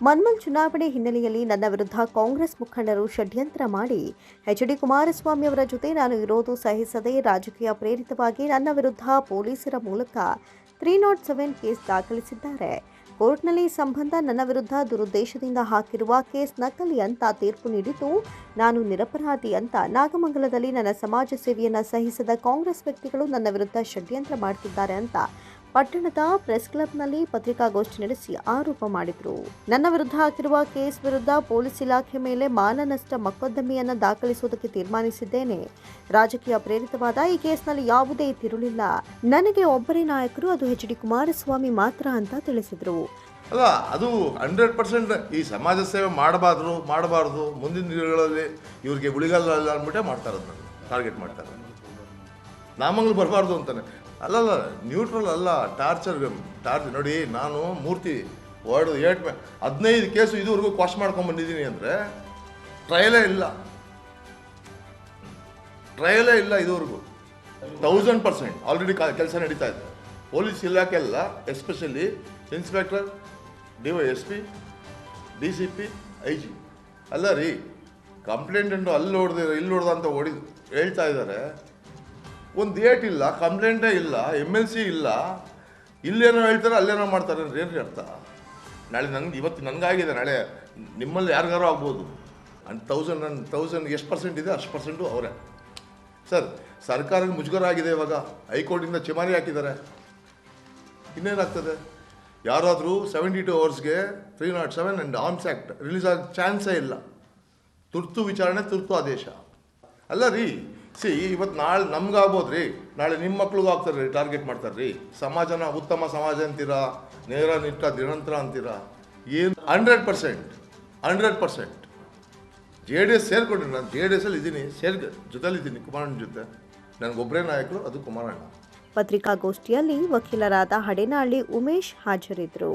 ಮನ್ಮಲ್ ಚುನಾವಣೆ ಹಿನ್ನೆಲೆಯಲ್ಲಿ ನನ್ನ ವಿರುದ್ಧ ಕಾಂಗ್ರೆಸ್ ಮುಖಂಡರು ಷಡ್ಯಂತ್ರ ಮಾಡಿ ಎಚ್ ಡಿ ಕುಮಾರಸ್ವಾಮಿ ಅವರ ಜೊತೆ ನಾನು ಇರೋದು ಸಹಿಸದೆ ರಾಜಕೀಯ ಪ್ರೇರಿತವಾಗಿ ನನ್ನ ವಿರುದ್ಧ ಪೊಲೀಸರ ಮೂಲಕ ತ್ರೀ ನಾಟ್ ಸೆವೆನ್ ಕೇಸ್ ದಾಖಲಿಸಿದ್ದಾರೆ. ಕೋರ್ಟ್ನಲ್ಲಿ ಈ ಸಂಬಂಧ ನನ್ನ ವಿರುದ್ಧ ದುರುದ್ದೇಶದಿಂದ ಹಾಕಿರುವ ಕೇಸ್ ನಕಲಿ ಅಂತ ತೀರ್ಪು ನೀಡಿದ್ದು ನಾನು ನಿರಪರಾಧಿ ಅಂತ ನಾಗಮಂಗಲದಲ್ಲಿ ನನ್ನ ಸಮಾಜ ಸೇವೆಯನ್ನು ಸಹಿಸದ ಕಾಂಗ್ರೆಸ್ ವ್ಯಕ್ತಿಗಳು ನನ್ನ ವಿರುದ್ಧ ಷಡ್ಯಂತ್ರ ಮಾಡುತ್ತಿದ್ದಾರೆ ಅಂತ ಪಟ್ಟಣದ ಪ್ರೆಸ್ ಕ್ಲಬ್ನಲ್ಲಿ ಪತ್ರಿಕಾಗೋಷ್ಠಿ ನಡೆಸಿ ಆರೋಪ ಮಾಡಿದರು. ನನ್ನ ವಿರುದ್ಧ ಹಾಕಿರುವ ಕೇಸ್ ವಿರುದ್ಧ ಪೊಲೀಸ್ ಇಲಾಖೆ ಮೇಲೆ ಮಾನನಷ್ಟ ಮೊಕದ್ದಮೆಯನ್ನು ದಾಖಲಿಸುವುದಕ್ಕೆ ತೀರ್ಮಾನಿಸಿದ್ದೇನೆ. ರಾಜಕೀಯ ಪ್ರೇರಿತವಾದ ಈ ಕೇಸ್ನಲ್ಲಿ ಯಾವುದೇ ತಿರುಳಿಲ್ಲ. ನನಗೆ ಒಬ್ಬರೇ ನಾಯಕರು, ಅದು ಎಚ್ ಡಿ ಕುಮಾರಸ್ವಾಮಿ ಮಾತ್ರ ಅಂತ ತಿಳಿಸಿದರು. ಅಲ್ಲ, ಅದು ಹಂಡ್ರೆಡ್ ಪರ್ಸೆಂಟ್ ಈ ಸಮಾಜ ಸೇವೆ ಮಾಡಬಾರ್ದು ಮಾಡಬಾರ್ದು, ಮುಂದಿನ ದಿನಗಳಲ್ಲಿ ಇವ್ರಿಗೆ ಉಳಿಗಾಲ ಅಂದ್ಬಿಟ್ಟೆ ಮಾಡ್ತಾರೆ ಟಾರ್ಗೆಟ್ ಮಾಡ್ತಾರೆ ನಾಮಂಗಲ್ ಬರಬಾರ್ದು ಅಂತಾನೆ. ಅಲ್ಲಲ್ಲ ನ್ಯೂಟ್ರಲ್ ಅಲ್ಲ ಟಾರ್ಚರ್ ಟಾರ್ಚರ್ ನೋಡಿ, ನಾನು ಮೂರ್ತಿ ವರ್ಡ್ ಏಟ್ ಹದಿನೈದು ಕೇಸು ಇದುವರೆಗೂ ಕ್ವಾಶ್ ಮಾಡ್ಕೊಂಡು ಬಂದಿದ್ದೀನಿ ಅಂದರೆ ಟ್ರಯಲೇ ಇಲ್ಲ. ಟ್ರಯಲೇ ಇಲ್ಲ ಇದುವರೆಗೂ. ತೌಸಂಡ್ ಪರ್ಸೆಂಟ್ ಆಲ್ರೆಡಿ ಕೆಲಸ ನಡೀತಾ ಇದೆ. ಪೊಲೀಸ್ ಇಲಾಖೆ ಎಲ್ಲ especially inspector D Y S P D C P I G ಅಲ್ಲ ರೀ ಕಂಪ್ಲೇಂಟೆಂಟು ಅಲ್ಲಿ ಹೊಡೆದ ಇಲ್ಲಿ ಹೊಡೆದ ಅಂತ ಹೊಡಿ ಹೇಳ್ತಾ ಇದ್ದಾರೆ. ಒಂದು ಏಟ್ ಇಲ್ಲ ಕಂಪ್ಲೇಂಟೇ ಇಲ್ಲ ಎಂ ಎಲ್ ಸಿ ಇಲ್ಲ. ಇಲ್ಲೇನೋ ಹೇಳ್ತಾರೆ, ಅಲ್ಲೇನೋ ಮಾಡ್ತಾರೆ ಅಂದ್ರೆ ಏನು ಅರ್ಥ? ನಾಳೆ ನನಗೆ ಇವತ್ತು ನನಗಾಗಿದೆ ನಾಳೆ ನಿಮ್ಮಲ್ಲಿ ಯಾರಿಗಾರು ಆಗ್ಬೋದು. ಅಂಡ್ ತೌಸಂಡ್ ಅಂಡ್ ತೌಸಂಡ್ ಎಷ್ಟು ಪರ್ಸೆಂಟ್ ಇದೆ, ಅಷ್ಟು ಪರ್ಸೆಂಟು ಅವರೇ. ಸರ್ ಸರ್ಕಾರಕ್ಕೆ ಮುಜುಗರ ಆಗಿದೆ ಇವಾಗ, ಹೈಕೋರ್ಟಿಂದ ಚಿಮಾರಿ ಹಾಕಿದ್ದಾರೆ. ಇನ್ನೇನಾಗ್ತದೆ? ಯಾರಾದರೂ seventy two ಅವರ್ಸ್ಗೆ three nought seven and arms act release ಆಗೋ ಚಾನ್ಸೇ ಇಲ್ಲ. ತುರ್ತು ವಿಚಾರಣೆ, ತುರ್ತು ಆದೇಶ. ಅಲ್ಲ ರೀ ಸಿ ಇವತ್ತು ನಾಳೆ ನಮ್ಗಾಗ್ಬೋದು ರೀ ನಾಳೆ ನಿಮ್ಮ ಮಕ್ಳಿಗೂ ಆಗ್ತಾರೆ ರೀ ಟಾರ್ಗೆಟ್ ಮಾಡ್ತಾರೆ ರೀ ಸಮಾಜನ ಉತ್ತಮ ಸಮಾಜ ಅಂತೀರಾ, ನೇರ ನಿಟ್ಟ ದಿನಂತರ ಅಂತೀರಾ? ಏನು hundred percent hundred percent. J D S ಸೇರ್ಕೊಂಡ್ರಿ, ನಾನು ಜೆ ಡಿ ಎಸ್ ಅಲ್ಲಿ ಇದ್ದೀನಿ, ಸೇರ್ ಜೊತೆಲಿದ್ದೀನಿ ಕುಮಾರಣ್ಣ ಜೊತೆ. ನನಗೊಬ್ಬರೇ ನಾಯಕರು, ಅದು ಕುಮಾರಣ್ಣ. ಪತ್ರಿಕಾಗೋಷ್ಠಿಯಲ್ಲಿ ವಕೀಲರಾದ ಹಡೇನಹಳ್ಳಿ ಉಮೇಶ್ ಹಾಜರಿದ್ದರು